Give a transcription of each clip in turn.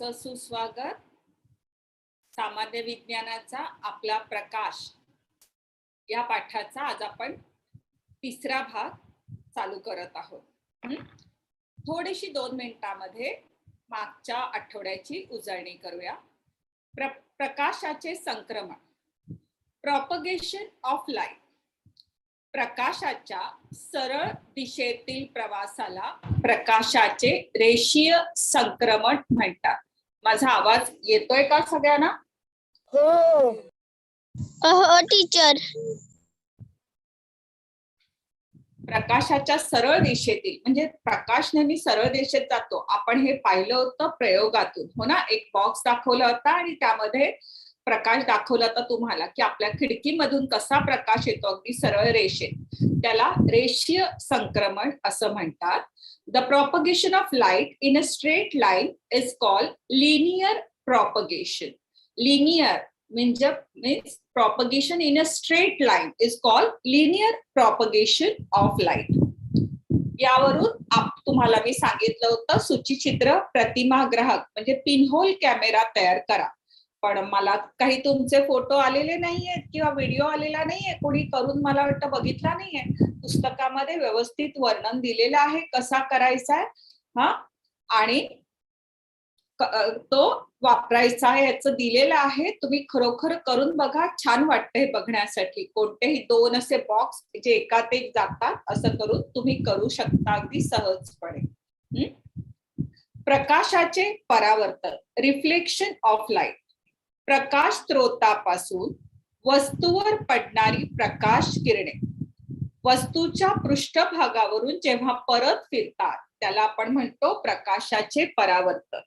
सगळ्यांचं सुस्वागत. सामान्य विज्ञानाचा आपला प्रकाश. या पाठाचा आज आपण तिसरा भाग चालू करत आहोत. थोडीशी दोन मिनिटांमध्ये मागच्या आठवड्याची उजळणी करूया. प्र प्रकाशाचे संक्रमण. प्रॉपगेशन ऑफ लाइट प्रकाशाच्या सरळ दिशेतील प्रवासाला प्रकाशाचे रेषीय संक्रमण म्हणतात. माझा आवाज येतोय का सगळ्यांना? हो. हो टीचर प्रकाशाच्या सरळ दिशेतील म्हणजे प्रकाश नेहमी सरळ दिशेत जातो. आपण हे पाहिलं होतं प्रयोगातून. हो ना? एक बॉक्स दाखवला होता आणि त्यामध्ये प्रकाश दाखवला तर तुम्हाला की आपल्या खिडकीमधून कसा प्रकाश येतो अगदी सरळ रेषेत. त्याला रेषीय संक्रमण असं म्हणतात. The propagation of light in a straight line is called linear propagation linear म्हणजे means propagation in a straight line is call linear propagation of light यावरून तुम्हाला मी सांगितलं होतं सूचीचित्र प्रतिमा ग्राहक म्हणजे पिनहोल कॅमेरा तयार करा. पण मला काही तुमचे फोटो आलेले नाहीयेत किंवा व्हिडिओ आलेला नाहीये. कोणी करून मला वाटतं बघितला नाहीये. पुस्तकामध्ये व्यवस्थित वर्णन दिलेलं आहे कसा करायचा आहे हा? आणि तो वापरायचा आहे याचं दिलेलं आहे. तुम्ही खरोखर करून बघा. छान वाटतंय बघण्यासाठी. कोणतेही दोन असे बॉक्स जे एकात एक जातात असं करून तुम्ही करू शकता अगदी सहजपणे. प्रकाशाचे परावर्तन. रिफ्लेक्शन ऑफ लाइट प्रकाश स्त्रोतापासून वस्तूवर पडणारी प्रकाश किरणे. वस्तूच्या पृष्ठभागावरून जेव्हा परत फिरतात त्याला आपण म्हणतो प्रकाशाचे परावर्तन.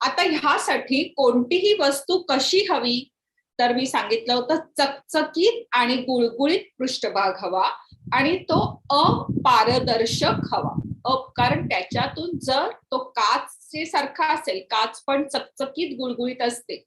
आता ह्यासाठी कोणतीही वस्तू कशी हवी? तर मी सांगितलं होतं चकचकीत आणि गुळगुळीत पृष्ठभाग हवा आणि तो अपारदर्शक हवा. अप कारण त्याच्यातून जर तो काच सारखा असेल काच पण चकचकीत गुळगुळीत असते.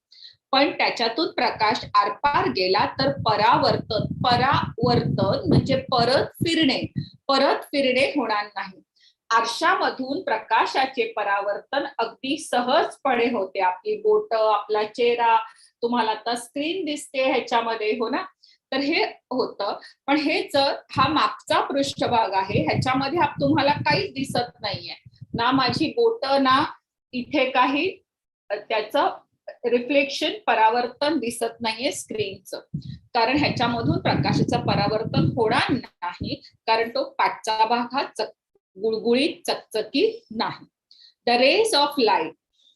पण त्याच्यातून प्रकाश आरपार गेला तर परावर्तन परावर्तन म्हणजे परत फिरणे परत फिरणे होणार नाही. आरशामधून प्रकाशाचे परावर्तन अगदी सहजपणे होते. आपली बोट आपला चेहरा तुम्हाला आता स्क्रीन दिसते ह्याच्यामध्ये हो ना? तर हे होतं. पण हे जर हा मागचा पृष्ठभाग आहे ह्याच्यामध्ये तुम्हाला काहीच दिसत नाहीये. ना माझी बोट ना इथे काही त्याचं रिफ्लेक्शन परावर्तन दिसत नाहीये स्क्रीनचं कारण ह्याच्यामधून प्रकाशाचं परावर्तन होणार नाही. कारण तो पाठचा भाग हा चक गुळगुळीत चकचकीत नाही. The rays of light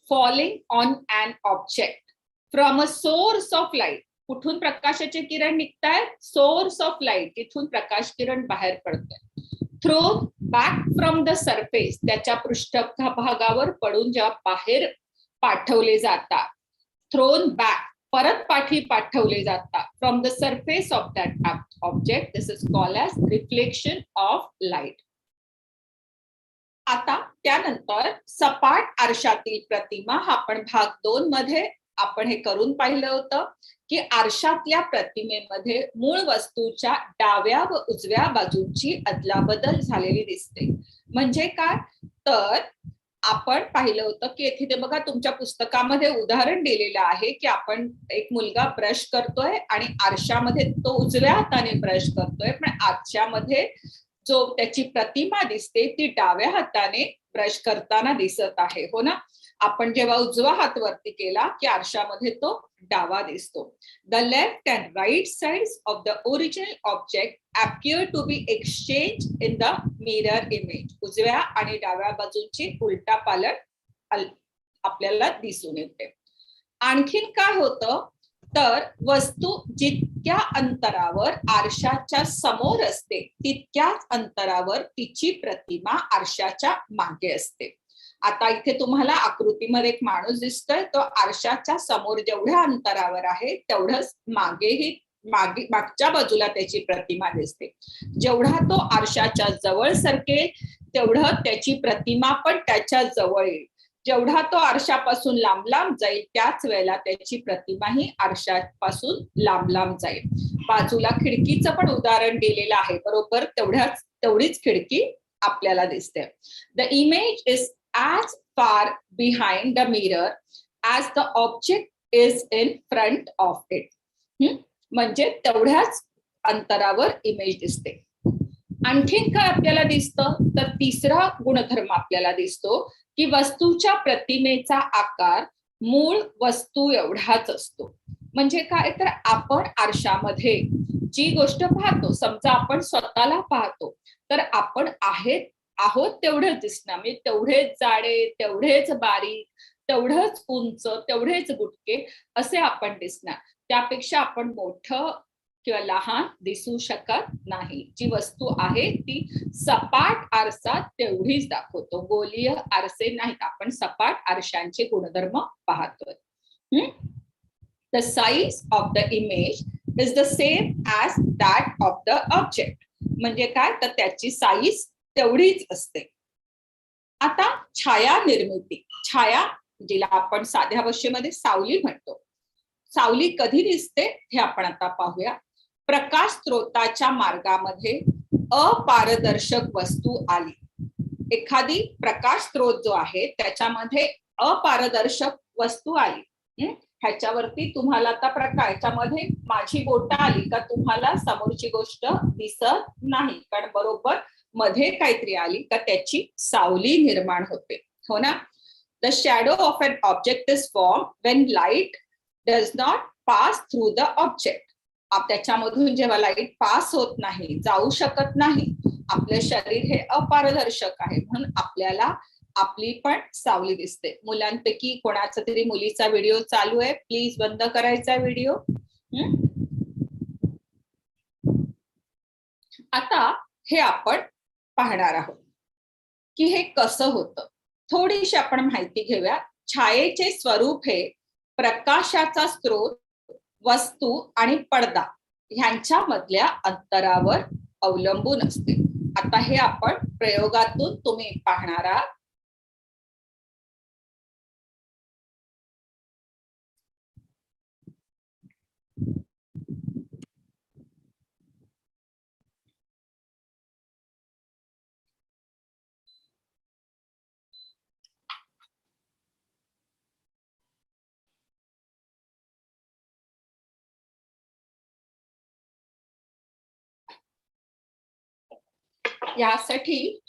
falling on an object from a source of light कुठून प्रकाशाचे किरण निघतायत? सोर्स ऑफ लाइट तिथून प्रकाश किरण बाहेर पडतंय. Throw back from the surface त्याच्या पृष्ठभागावर पडून जेव्हा बाहेर पाठवले जातात थ्रोन बॅक परत पाठी पाठवले जातात. From the surface of that object this is call as reflection of light आता त्यानंतर सपाट आरशातील प्रतिमा हा आपण भाग दोन मध्ये आपण हे करून पाहिलं होतं की आरशातल्या प्रतिमेमध्ये मूळ वस्तूच्या डाव्या व उजव्या बाजूची अदलाबदल झालेली दिसते. म्हणजे काय? तर आपण पाहिलं होतं की येथे ते बघा तुमच्या पुस्तकामध्ये उदाहरण दिलेलं आहे की आपण एक मुलगा ब्रश करतोय आणि आरशामध्ये तो उजव्या हाताने ब्रश करतोय पण आरशामध्ये जो त्याची प्रतिमा दिसते ती डाव्या हाताने ब्रश करताना दिसत आहे. हो ना? आपण जेव्हा उजवा हात वरती केला की आरशामध्ये तो डावा दिसतो. The left and right side of the original object appear to be exchange in the mirror image उजव्या आणि डाव्या बाजूची उलटा पालट आपल्याला दिसून येते. आणखीन काय होतं? तर वस्तू जितक्या अंतरावर आरशाच्या समोर असते. तितक्याच अंतरावर तिची प्रतिमा आरशाच्या मागे असते. आता इथे तुम्हाला आकृतीमध्ये एक माणूस दिसतोय. तो आरशाच्या समोर जेवढ्या अंतरावर आहे तेवढंच मागेही मागे मागच्या बाजूला त्याची प्रतिमा दिसते. जेवढा तो आरशाच्या जवळ सरकेल तेवढं त्याची प्रतिमा पण त्याच्याजवळ येईल. जेवढा तो आरशापासून लांब लांब जाईल त्याच वेळेला त्याची प्रतिमा ही आरशापासून लांब लांब जाईल. बाजूला खिडकीचं पण उदाहरण दिलेलं आहे बरोबर? तेवढ्याच तेवढीच खिडकी आपल्याला दिसते. The image is as far behind the mirror as the object is in front of it म्हणजे तेवढ्याच अंतरावर इमेज दिसते. आणखीन काय आपल्याला दिसतं? तर तिसरा गुणधर्म आपल्याला दिसतो की वस्तूच्या प्रतिमेचा आकार मूळ वस्तू एवढाच असतो. म्हणजे काय? तर आपण आरशामध्ये जी गोष्ट पाहतो समजा आपण स्वतःला पाहतो तर आपण आहेत आहोत तेवढंच दिसणार म्हणजे तेवढेच जाडे तेवढेच बारीक तेवढंच उंच तेवढेच गुटके असे आपण दिसणार. त्यापेक्षा आपण मोठं किंवा लहान दिसू शकत नाही. जी वस्तू आहे ती सपाट आरसा तेवढीच दाखवतो. गोलीय आरसे नाहीत आपण सपाट आरशांचे गुणधर्म पाहतोय. The size of the image is the same as that of the object म्हणजे काय? तर त्याची साईज तेवढीच असते. आता छाया निर्मिती. छाया जिला आपण साध्या भाषेमध्ये सावली म्हणतो. सावली कधी दिसते? हे आपण आता पाहूया. प्रकाश स्त्रोताच्या मार्गामध्ये अपारदर्शक वस्तू आली. एखादी प्रकाश स्त्रोत जो आहे त्याच्यामध्ये अपारदर्शक वस्तू आली. ह्याच्यावरती तुम्हाला आता प्रकाश याच्यामध्ये माझी बोट आली का तुम्हाला समोरची गोष्ट दिसत नाही. कारण बरोबर मध्ये काहीतरी आली का त्याची सावली निर्माण होते. हो ना? The shadow of an object is form when light does not pass through the object त्याच्यामधून जेव्हा लाइट पास होत नाही जाऊ शकत नाही आपलं शरीर हे अपारदर्शक आहे म्हणून आपल्याला आपली पण सावली दिसते. मुलांपैकी कोणाचा तरी मुलीचा व्हिडिओ चालू आहे प्लीज बंद करायचा व्हिडिओ आता हे आपण पाहणार आहोत की हे कसं होतं. थोडीशी आपण माहिती घेऊया. छायेचे स्वरूप हे प्रकाशाचा स्रोत वस्तू आणि पडदा ह्यांच्या मधल्या अंतरावर अवलंबून असते. आता हे आपण प्रयोगातून तुम्ही पाहणार आहात. यासाठी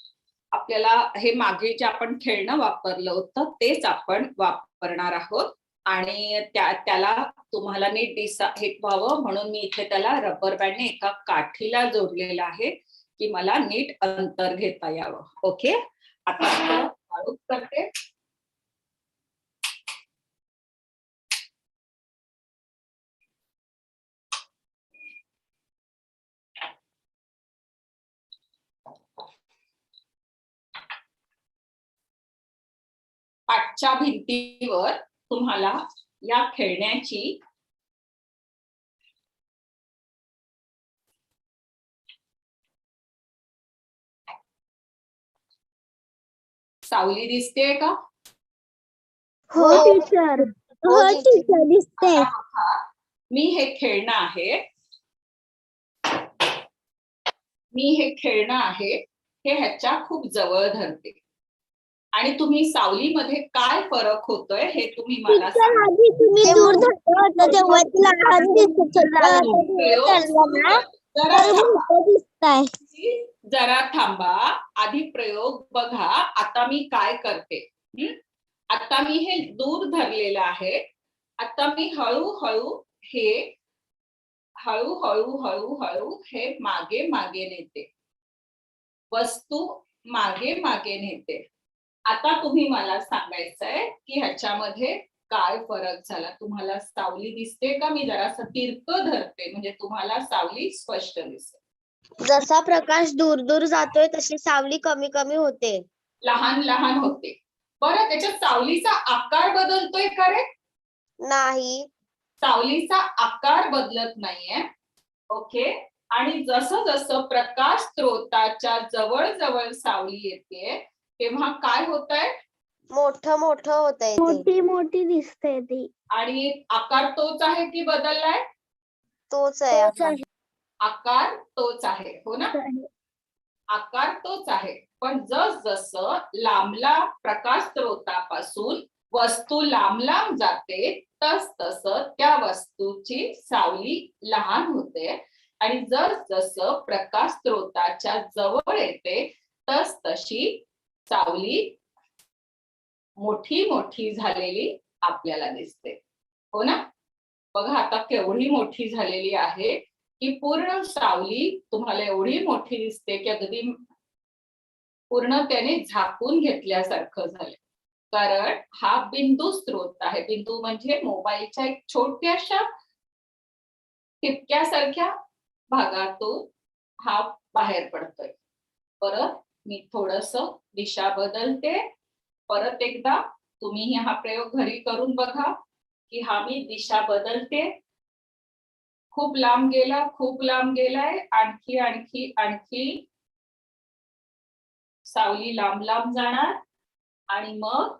आपल्याला हे मागे जे आपण खेळणं वापरलं होतं तेच आपण वापरणार आहोत. आणि त्या त्याला तुम्हाला नीट दिसा हे व्हावं म्हणून मी इथे त्याला रबर बँडने एका काठीला जोडलेलं आहे की मला नीट अंतर घेता यावं. ओके आता करते. पाठच्या भिंतीवर तुम्हाला या खेळण्याची सावली दिसतेय का? हो टीचर हो टीचर दिसते हा, मी हे खेळणं आहे. मी हे खेळणं आहे. हे ह्याच्या खूप जवळ धरते. आणि तुम्ही सावलीमध्ये काय फरक होतोय हे तुम्ही मला जरा थांबा. आधी प्रयोग बघा. आता मी काय करते? हं? आता मी हे दूर धरलेलं आहे. आता मी हळूहळू हे हळू हळू हळू हळू हे मागे मागे नेते. वस्तू मागे मागे नेते. आता तुम्ही मला सांगायचंय की ह्याच्यामध्ये काय फरक झाला? तुम्हाला सावली दिसते का? मी जरासं तिरकं धरते म्हणजे तुम्हाला सावली स्पष्ट दिसते जसा प्रकाश दूर दूर जातोय तशी सावली कमी कमी होते. लहान लहान होते. बरं त्याच्यात सावलीचा आकार बदलतोय का रे? नाही. सावलीचा आकार बदलत नाहीये. ओके? आणि जसं जसं प्रकाश स्त्रोताच्या जवळ जवळ सावली येते तेव्हा काय होत आहे मोठं मोठं होत आहे मोठी मोठी दिसते ती. आणि आकार तोच आहे की बदललाय? तोच आहे आकार. तोच आहे. हो ना? आकार तोच आहे. पण जस जसं लांबला प्रकाश स्रोतापासून वस्तू लांब लांब जाते तस तस त्या वस्तूची सावली लहान होते. आणि जस जसं प्रकाश स्रोताच्या जवळ येते तस तशी सावली मोठी मोठी झालेली आपल्याला दिसते. हो ना? बघा आता केवढी मोठी झालेली आहे की पूर्ण सावली तुम्हाला एवढी मोठी दिसते की अगदी पूर्ण त्याने झाकून घेतल्यासारखं झालं कारण हा बिंदू स्रोत आहे. बिंदू म्हणजे मोबाईलच्या एक छोट्याशा टिपक्यासारख्या भागातून हा बाहेर पडतोय. परत मी थोडस दिशा बदलते. परत एकदा तुम्ही हा प्रयोग घरी करून बघा की हा मी दिशा बदलते. खूप लांब गेला खूप लांब गेलाय आणखी आणखी आणखी. सावली लांब लांब जाणार. आणि मग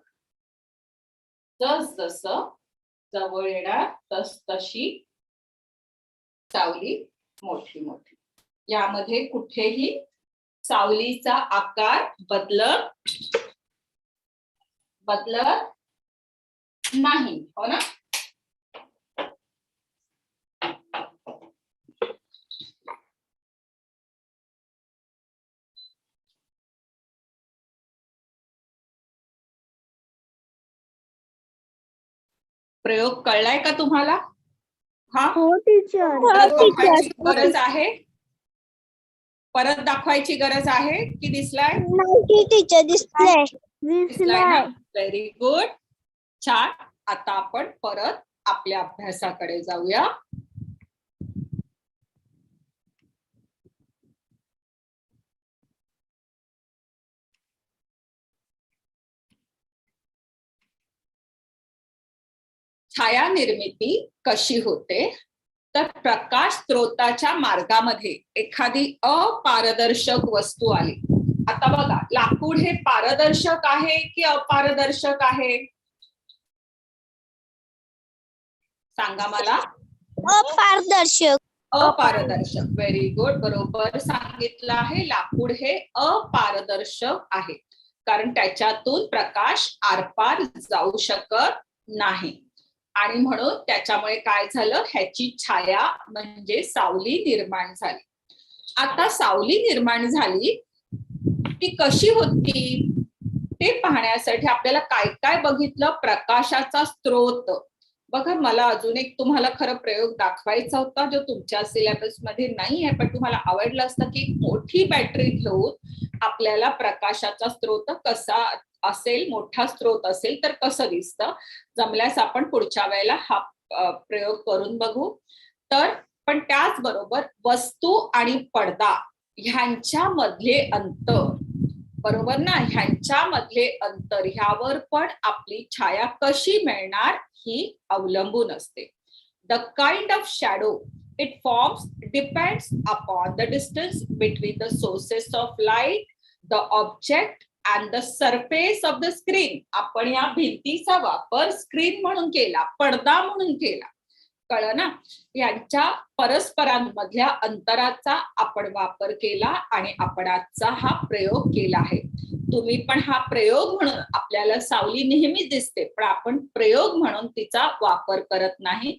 जस जस जवळ येणार तस तशी सावली मोठी मोठी. यामध्ये कुठेही सावलीचा आकार बदलत बदलत नाही. हो ना? प्रयोग कळलाय का तुम्हाला? हा? हो टीचर दाखवायची गरज आहे. परत दाखवायची गरज आहे की दिसलाय? टीचर दिसलंय. दिसलाय ना? व्हेरी गुड छान. आता आपण परत आपल्या अभ्यासाकडे जाऊया. छाया निर्मिती कशी होते? तर प्रकाश स्रोताच्या मार्गामध्ये एखादी अपारदर्शक वस्तू आली. आता बघा लाकूड हे पारदर्शक आहे की अपारदर्शक आहे? सांगा मला. अपारदर्शक. अपारदर्शक. व्हेरी गुड बरोबर सांगितलं आहे. लाकूड हे अपारदर्शक आहे. कारण त्याच्यातून प्रकाश आरपार जाऊ शकत नाही. आणि म्हणून त्याच्यामुळे काय झालं? ह्याची छाया म्हणजे सावली निर्माण झाली. आता सावली निर्माण झाली ती कशी होती? ते पाहण्यासाठी आपल्याला काय काय बघितलं? प्रकाशाचा स्रोत. बघा मला अजून एक तुम्हाला खरं प्रयोग दाखवायचा होता जो तुमच्या सिलेबसमध्ये नाही आहे पण तुम्हाला आवडलं असतं की एक मोठी बॅटरी घेऊन आपल्याला प्रकाशाचा स्रोत कसा असेल मोठा स्रोत असेल तर कसं दिसतं? जमल्यास आपण पुढच्या वेळेला हा प्रयोग करून बघू. तर पण त्याचबरोबर वस्तू आणि पडदा ह्यांच्या मधले अंतर बरोबर ना? ह्यांच्या मधले अंतर ह्यावर पण आपली छाया कशी मिळणार ही अवलंबून असते. The kind of shadow it forms depends upon the distance between the sources of light the object and the surface of the screen आपण या भिंतीचा वापर स्क्रीन म्हणून केला पडदा म्हणून केला. कळ ना? यांच्या परस्परांमधल्या अंतराचा आपण वापर केला आणि आपण आजचा हा प्रयोग केला आहे. तुम्ही पण हा प्रयोग म्हणून आपल्याला सावली नेहमी दिसते पण आपण प्रयोग म्हणून तिचा वापर करत नाही.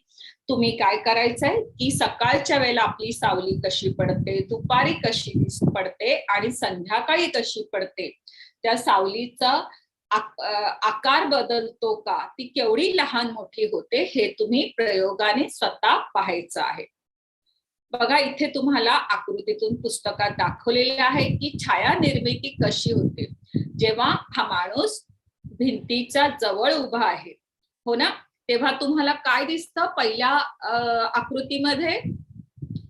तुम्ही काय करायचंय? की सकाळच्या वेळेला आपली सावली कशी पडते दुपारी कशी दिस- पडते आणि संध्याकाळी कशी पडते त्या सावलीचा आक- आकार बदलतो का? ती केवढी लहान मोठी होते हे तुम्ही प्रयोगाने स्वतः पाहायचं आहे. बघा इथे तुम्हाला आकृतीतून पुस्तकात दाखवलेले आहे की छाया निर्मिती कशी होते. जेव्हा हा माणूस भिंतीच्या जवळ उभा आहे. हो ना? तेव्हा तुम्हाला काय दिसतं? पहिल्या आकृतीमध्ये?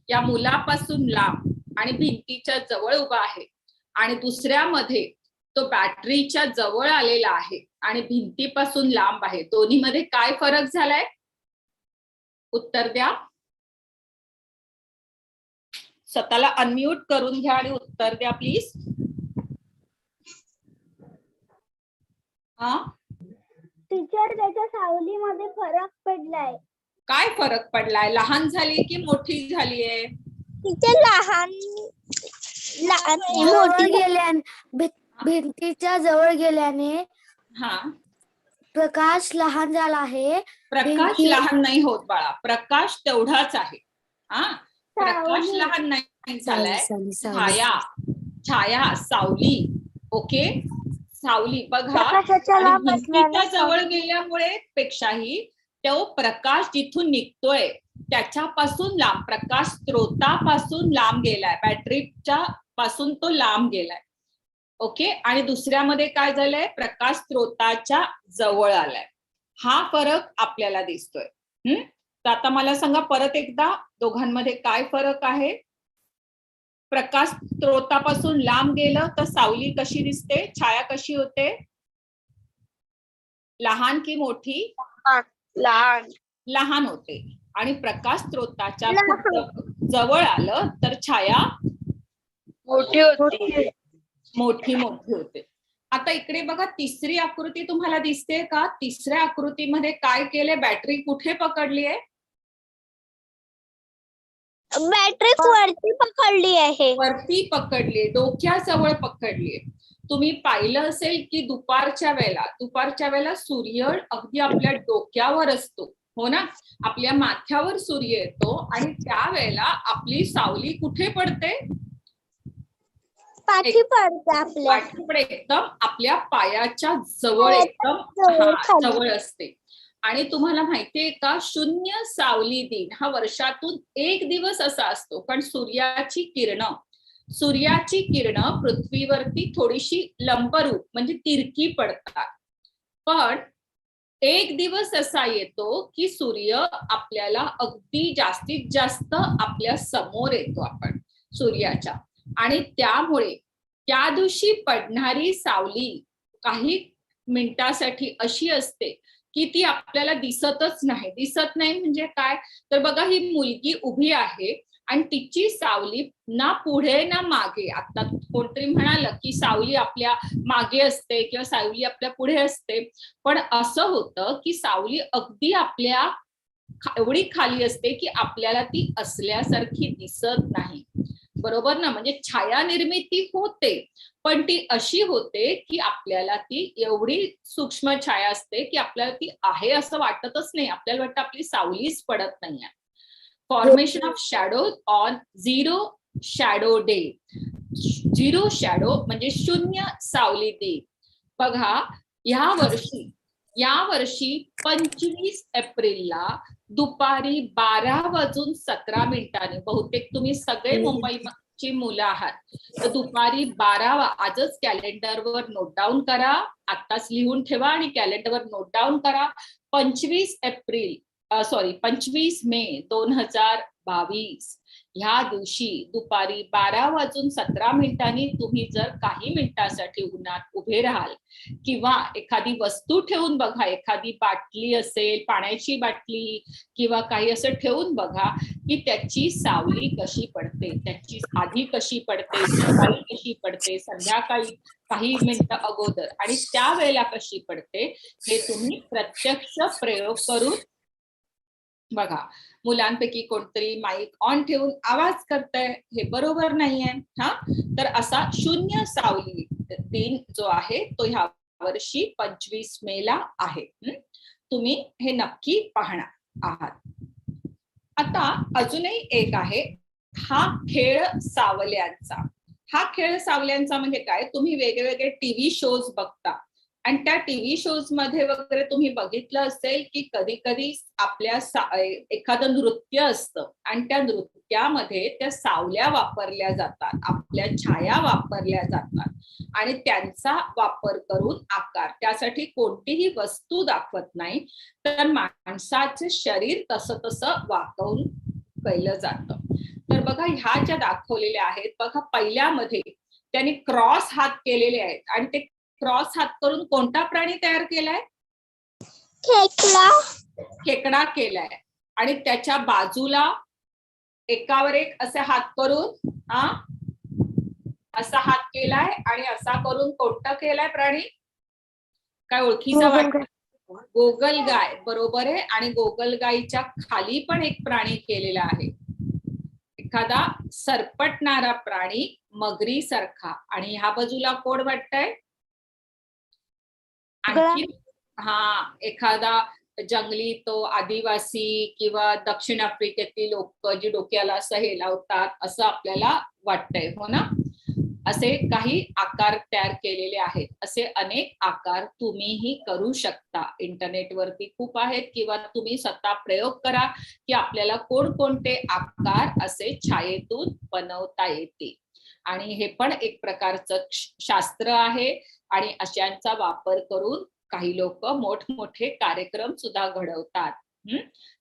या मुलापासून लांब आणि भिंतीच्या जवळ उभा आहे. आणि दुसऱ्यामध्ये तो बॅटरीच्या जवळ आलेला आहे आणि भिंतीपासून लांब आहे. दोन्ही मध्ये काय फरक झालाय? उत्तर द्या. स्वतःला अनम्यूट करून घ्या आणि उत्तर द्या प्लीज हा? टीचर त्याच्या सावलीमध्ये फरक पडलाय. काय फरक पडलाय? लहान झाली की मोठी झाली आहे? तिथे लहान मोठी. गेल्याने भि- भिंतीच्या जवळ गेल्याने हा. प्रकाश लहान झाला आहे. प्रकाश भिंती- लहान नाही होत बाळा. प्रकाश तेवढाच आहे. हा? प्रकाश सावली. लहान नाही झालाय. सावली, सावली, छाया. छाया सावली. ओके? सावली. बघा. प्रकाशाच्या आणि लांब भिंतीच्या असल्याने जवळ गेल्यामुळे पेक्षाही तो प्रकाश जिथून निघतोय त्याच्यापासून लांब. प्रकाश स्त्रोतापासून लांब गेलाय. बॅटरीच्या पासून तो लांब गेलाय. ओके? आणि दुसऱ्यामध्ये काय झालंय? प्रकाश स्त्रोताच्या जवळ आलाय. हा फरक आपल्याला दिसतोय. हम्म तर आता मला सांगा परत एकदा दोघांमध्ये काय फरक आहे? प्रकाश स्त्रोतापासून लांब गेलं तर सावली कशी दिसते? छाया कशी होते? लहान की मोठी? लहान. लहान. होते. आणि प्रकाश स्त्रोताच्या जवळ आलं तर छाया मोठी होती. मोठी मोठी होते. आता इकडे बघा तिसरी आकृती तुम्हाला दिसते का? तिसऱ्या आकृतीमध्ये काय केलंय? बॅटरी कुठे पकडली आहे? बॅटरी वरती पकडली आहे. वरती पकडली डोक्याजवळ पकडली तुम्ही पाहिलं असेल की दुपारच्या वेळेला दुपारच्या वेळेला सूर्य अगदी आपल्या डोक्यावर असतो. हो ना? आपल्या माथ्यावर सूर्य येतो आणि त्यावेळेला आपली सावली कुठे पडते? पाठी पडते आपल्या. एकदम आपल्या पायाच्या जवळ एकदम जवळ, हा, खाली. जवळ असते. आणि तुम्हाला माहितीये का शून्य सावली दिन हा वर्षातून एक दिवस असा असतो कारण सूर्याची किरणं सूर्याची किरणं पृथ्वीवरती थोडीशी लंबरूप म्हणजे तिरकी पडतात. पण एक दिवस असा येतो की सूर्य आपल्याला अगदी जास्तीत जास्त आपल्यासमोर येतो आपण सूर्याच्या. आणि त्यामुळे त्या दिवशी पडणारी सावली काही मिनिटासाठी अशी असते की ती आपल्याला दिसतच नाही. दिसत नाही म्हणजे काय? तर बघा ही मुलगी उभी आहे आणि तिची सावली ना पुढे ना मागे. आता कोणतरी म्हणालं की सावली आपल्या मागे असते किंवा सावली आपल्या पुढे असते. पण असं होतं की सावली अगदी आपल्या एवढी खाली असते की आपल्याला ती असल्यासारखी दिसत नाही. बरोबर ना? म्हणजे छाया निर्मिती होते पण ती अशी होते की आपल्याला ती एवढी सूक्ष्म छाया असते की आपल्याला ती आहे असं वाटतच नाही. आपल्याला वाटतं आपली सावलीच पडत नाहीये. Formation of shadow on zero shadow day zero shadow म्हणजे शून्य सावली डे बघा या वर्षी या वर्षी पंचवीस एप्रिलला दुपारी बारा वाजून सतरा मिनिटांनी. बहुतेक तुम्ही सगळे मुंबईची मुलं आहात. तर दुपारी बारा आजच कॅलेंडरवर नोट डाऊन करा. आत्ताच लिहून ठेवा आणि कॅलेंडरवर नोट डाऊन करा. पंचवीस एप्रिल सॉरी पंचवीस मे दोन हजार बावीस. ह्या दिवशी दुपारी बारा वाजून सतरा मिनिटांनी तुम्ही जर काही मिनिटासाठी उन्हात उभे राहाल किंवा एखादी वस्तू ठेवून बघा एखादी बाटली असेल पाण्याची बाटली किंवा काही असं ठेवून बघा की त्याची सावली कशी पडते त्याची आधी कशी पडते सकाळी कशी पडते संध्याकाळी काही मिनिटं अगोदर आणि त्यावेळेला कशी पडते हे तुम्ही प्रत्यक्ष प्रयोग करून बघा मुलांपैकी कोणतरी माईक ऑन ठेवून आवाज करतय हे बरोबर नाहीये. हा? तर असा शून्य सावली दिन जो आहे तो ह्या वर्षी पंचवीस मे ला आहे. तुम्ही हे नक्की पाहणार आहात. आता अजूनही एक आहे हा खेळ सावल्यांचा. हा खेळ सावल्यांचा म्हणजे काय? तुम्ही वेगवेगळे टीव्ही शोज बघता. आणि त्या टीव्ही शोजमध्ये वगैरे तुम्ही बघितलं असेल की कधी कधी आपल्या एखादं नृत्य असतं. आणि त्या नृत्यामध्ये त्या सावल्या वापरल्या जातात. आपल्या छाया वापरल्या जातात. आणि त्यांचा वापर करून आकार. त्यासाठी कोणतीही वस्तू दाखवत नाही. तर माणसाचे शरीर तसं तसं वाकवून केलं जातं. तर बघा ह्या ज्या दाखवलेल्या आहेत बघा पहिल्यामध्ये त्यांनी क्रॉस हात केलेले आहेत. आणि ते क्रॉस हात करून कोणता प्राणी तयार केलाय? खेकला खेकडा केलाय. आणि त्याच्या बाजूला एकावर एक असे हात करून हा असा हात केलाय आणि असा करून कोणता केलाय प्राणी? काय ओळखीचा वाटत गोगल गाय. बरोबर आहे. आणि गोगल गायीच्या खाली पण एक प्राणी केलेला आहे. एखादा सरपटणारा प्राणी मगरी सारखा आणि ह्या बाजूला कोण वाटतंय? आणखी हा एखादा जंगली तो आदिवासी किंवा दक्षिण आफ्रिकेतील लोक जी डोक्याला असं हे लावतात असं आपल्याला वाटतंय हो ना? असे काही आकार तयार केलेले आहेत. असे अनेक आकार तुम्हीही करू शकता. इंटरनेटवरती खूप आहेत किंवा तुम्ही स्वतः प्रयोग करा की आपल्याला कोणकोणते आकार असे छायेतून बनवता येतील. आणि हे पण एक प्रकारचं शास्त्र आहे. आणि अशांचा वापर करून काही लोक मोठमोठे कार्यक्रम सुद्धा घडवतात.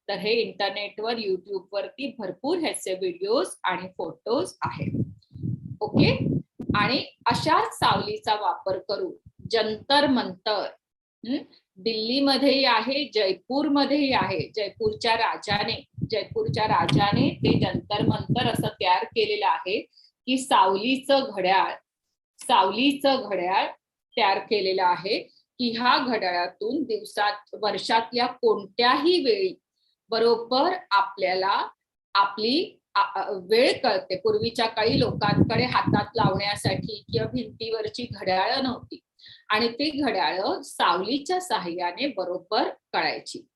तर हे इंटरनेटवर युट्यूब वरती भरपूर ह्याचे व्हिडिओज आणि फोटोज आहेत. ओके? आणि अशा सावलीचा वापर करून जंतर मंतर दिल्लीमध्येही आहे जयपूरमध्येही आहे. जयपूरच्या राजाने जयपूरच्या राजाने ते जंतर मंतर असं तयार केलेलं आहे. की सावलीचं घड्याळ सावलीचं घड्याळ तयार केलेलं आहे की ह्या घड्याळातून दिवसात वर्षातल्या कोणत्याही वेळी बरोबर आपल्याला आपली वेळ कळते. पूर्वीच्या काळी लोकांकडे हातात लावण्यासाठी किंवा भिंतीवरची घड्याळं नव्हती. आणि ती घड्याळं सावलीच्या साहाय्याने बरोबर कळायची.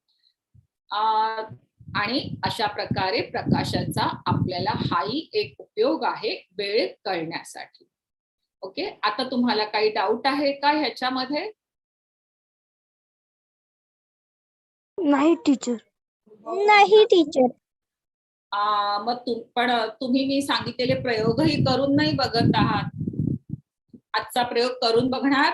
आणि अशा प्रकारे प्रकाशाचा आपल्याला हाही एक उपयोग आहे वेळ कळण्यासाठी. ओके? आता तुम्हाला काही डाऊट आहे का ह्याच्यामध्ये? नाही टीचर नाही टीचर मग तुम पण तुम्ही मी सांगितलेले प्रयोगही करून नाही बघत आहात. आजचा प्रयोग करून बघणार?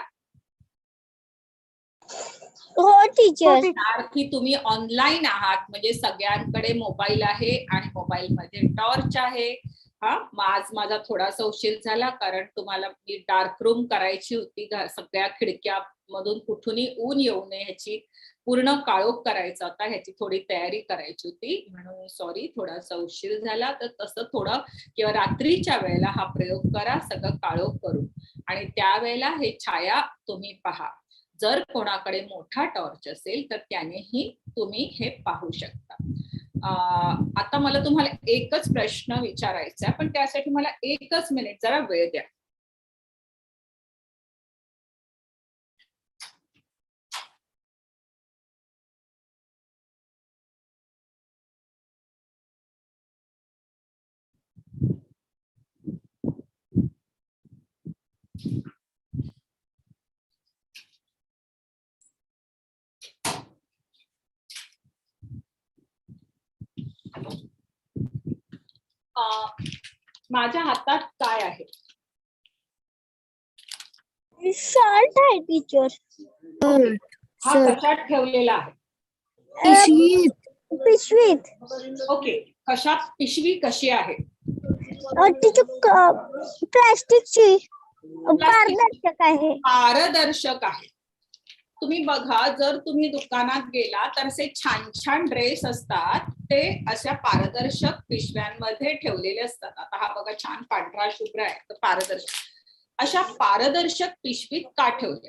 हो टीचर हो, की तुम्ही ऑनलाईन आहात. म्हणजे सगळ्यांकडे मोबाईल आहे आणि मोबाईल मध्ये टॉर्च आहे. हा? आज माझा थोडासा उशीर झाला कारण तुम्हाला मी डार्क रूम करायची होती. सगळ्या खिडक्या मधून कुठूनही ऊन येऊ नये ह्याची पूर्ण काळोख करायचा होता. ह्याची थोडी तयारी करायची होती. म्हणून सॉरी थोडासा उशीर झाला. तर तसं थोडं किंवा रात्रीच्या वेळेला हा प्रयोग करा. सगळं काळोख करून. आणि त्यावेळेला हे छाया तुम्ही पहा. जर कोणाकडे मोठा टॉर्च असेल तर त्यानेही तुम्ही हे पाहू शकता. आता मला तुम्हाला एकच प्रश्न विचारायचा पण त्यासाठी मला एकच मिनिट जरा वेळ द्या. माझ्या हातात काय आहे? शॉर्ट आहे टीचर हा. कशात ठेवलेला आहे? पिशवीत. पिशवीत. ओके कशात? पिशवी कशी आहे? टीचर प्लास्टिकची. पारदर्शक आहे. पारदर्शक आहे. तुम्ही बघा जर तुम्ही दुकानात गेला तर असे छान छान ड्रेस असतात. ते अशा पारदर्शक पिशव्यांमध्ये ठेवलेले असतात. आता हा बघा छान पांढरा शुभ्र आहे तर पारदर्शक. अशा पारदर्शक पिशवीत का ठेवले?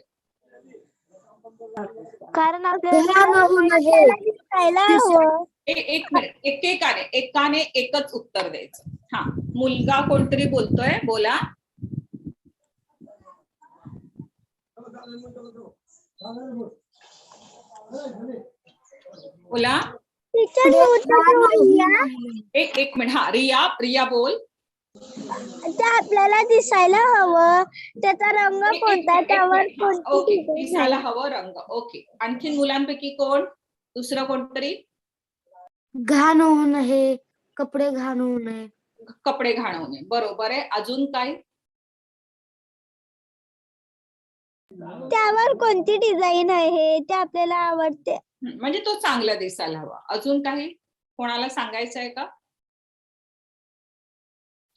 कारण एक मिनिट एकेकाने एकाने एकच उत्तर द्यायचं. हा मुलगा कोणतरी बोलतोय बोला. बोला. एक एक मिनिट हा रिया रिया बोल। ते आपल्याला दिसायला हवं. त्याचा रंग एक- एक कोणता एक त्यावर मिनिट. हा, ओके दिसायला? हवं रंग. ओके आणखीन मुलांपैकी कोण? दुसरं कोणतरी? घाण होऊ नये कपडे घाण होऊ नये. कपडे घाणवणे बरोबर आहे. अजून काय? त्यावर कोणती डिझाईन आहे? ते आपल्याला आवडते. म्हणजे तो चांगला दिसायला हवा. अजून काही कोणाला सांगायचं आहे का?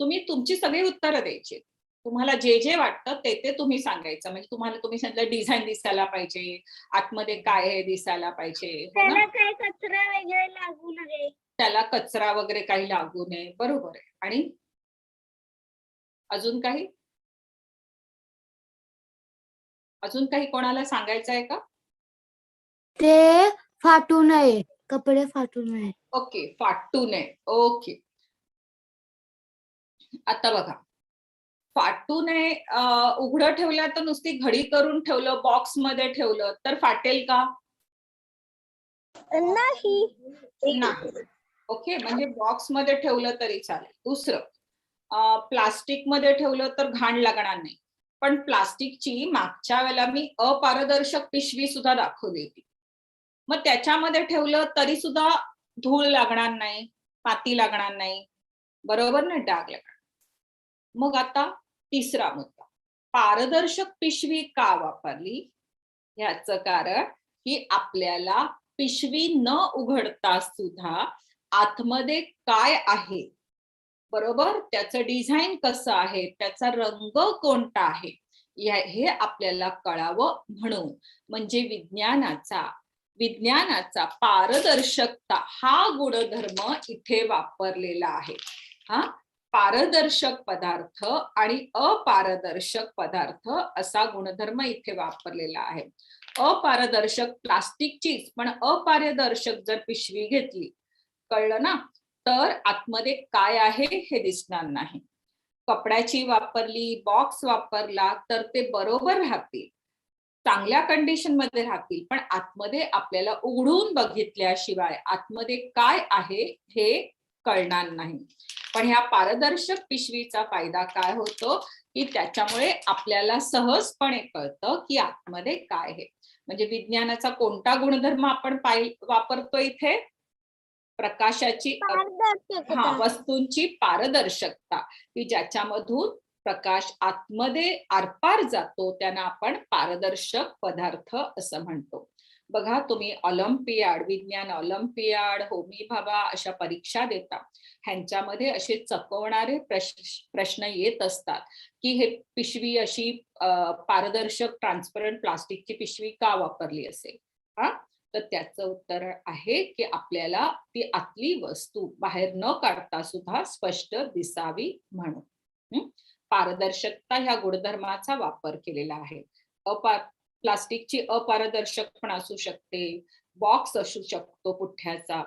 तुम्ही तुमची सगळी उत्तरं द्यायची. तुम्हाला जे जे वाटतं ते ते तुम्ही सांगायचं. म्हणजे तुम्हाला तुम्ही सांगितलं डिझाईन दिसायला पाहिजे आतमध्ये काय आहे दिसायला पाहिजे हो ना? काय कचरा वगैरे लागू नये. त्याला कचरा वगैरे काही लागू नये. बरोबर आहे. आणि अजून काही? अजून काही कोणाला सांगायचं आहे का? ते फाटू नये. कपडे फाटू नये. ओके फाटू नये. ओके. आता बघा. फाटूने अं, उघडं ठेवलं तर नुसती घडी करून ठेवलं बॉक्समध्ये ठेवलं तर फाटेल का? नाही. नाही. ओके म्हणजे बॉक्समध्ये ठेवलं तरी चालेल. दुसरं प्लास्टिकमध्ये ठेवलं तर घाण लागणार नाही. पण प्लास्टिकची मागच्या वेळेला मी अपारदर्शक पिशवी सुद्धा दाखवली होती. मग त्याच्यामध्ये ठेवलं तरी सुद्धा धूळ लागणार नाही पाती लागणार नाही. बरोबर ना? डाग लागणार मग आता तिसरा मुद्दा. पारदर्शक पिशवी का वापरली? ह्याचं कारण की आपल्याला पिशवी न उघडता सुद्धा आतमध्ये काय आहे? बरोबर? त्याचं डिझाईन कसं आहे? त्याचा रंग कोणता आहे? हे आपल्याला कळावं म्हणून. म्हणजे विज्ञानाचा विज्ञानाचा पारदर्शकता हा गुणधर्म इथे वापरलेला आहे. हा? पारदर्शक पदार्थ आणि अपारदर्शक पदार्थ असा गुणधर्म इथे वापरलेला आहे. अपारदर्शक प्लास्टिकचीच पण अपारदर्शक जर पिशवी घेतली कळलं ना? तर आतमध्ये काय आहे हे दिसणार नाही. कपड्याची वापरली बॉक्स वापरला तर ते बरोबर राहतील. चांगल्या कंडिशनमध्ये राहतील पण आतमध्ये आपल्याला उघडून बघितल्याशिवाय आतमध्ये काय आहे हे कळणार नाही. पण ह्या पारदर्शक पिशवीचा फायदा काय होतो? की त्याच्यामुळे आपल्याला सहजपणे कळतं की आतमध्ये काय आहे. म्हणजे विज्ञानाचा कोणता गुणधर्म आपण पाय वापरतो इथे? प्रकाशाची हा वस्तूंची पारदर्शकता. की ज्याच्यामधून प्रकाश आतमध्ये आरपार जातो त्यांना आपण पारदर्शक पदार्थ असं म्हणतो. बघा तुम्ही ऑलिम्पियाड विज्ञान ऑलिम्पियाड होमी भाबा अशा परीक्षा देता. ह्यांच्यामध्ये असे चकवणारे प्रश्न प्रश्न येत असतात की हे पिशवी अशी पारदर्शक ट्रान्सपरंट प्लास्टिकची पिशवी का वापरली असेल? हा? तर त्याचं उत्तर आहे की आपल्याला ती आतली वस्तू बाहेर न काढता सुद्धा स्पष्ट दिसावी म्हणून. पारदर्शकता ह्या गुणधर्माचा वापर केलेला आहे. अपा प्लास्टिकची अपारदर्शक पण असू शकते बॉक्स असू शकतो पुठ्ठ्याचा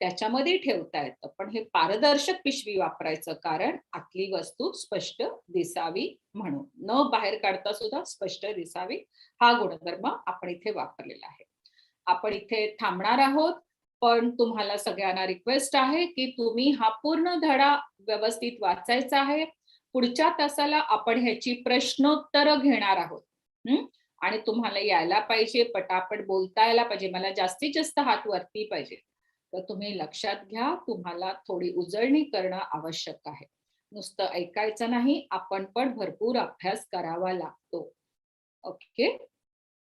त्याच्यामध्ये ठेवता येतं. पण हे पारदर्शक पिशवी वापरायचं कारण आतली वस्तू स्पष्ट दिसावी म्हणून. न बाहेर काढता सुद्धा स्पष्ट दिसावी हा गुणधर्म आपण इथे वापरलेला आहे. आपण इथे थांबणार आहोत पण तुम्हाला सगळ्यांना रिक्वेस्ट आहे की तुम्ही हा पूर्ण धडा व्यवस्थित वाचायचा आहे. पुढच्या तासाला आपण ह्याची प्रश्नोत्तर घेणार आहोत. हम्म आणि तुम्हाला यायला पाहिजे पटापट बोलता यायला पाहिजे मला जास्तीत जास्त हात वरती पाहिजे. तर तुम्ही लक्षात घ्या तुम्हाला थोडी उजळणी करणं आवश्यक आहे. नुसतं ऐकायचं नाही आपण पण भरपूर अभ्यास करावा लागतो. ओके?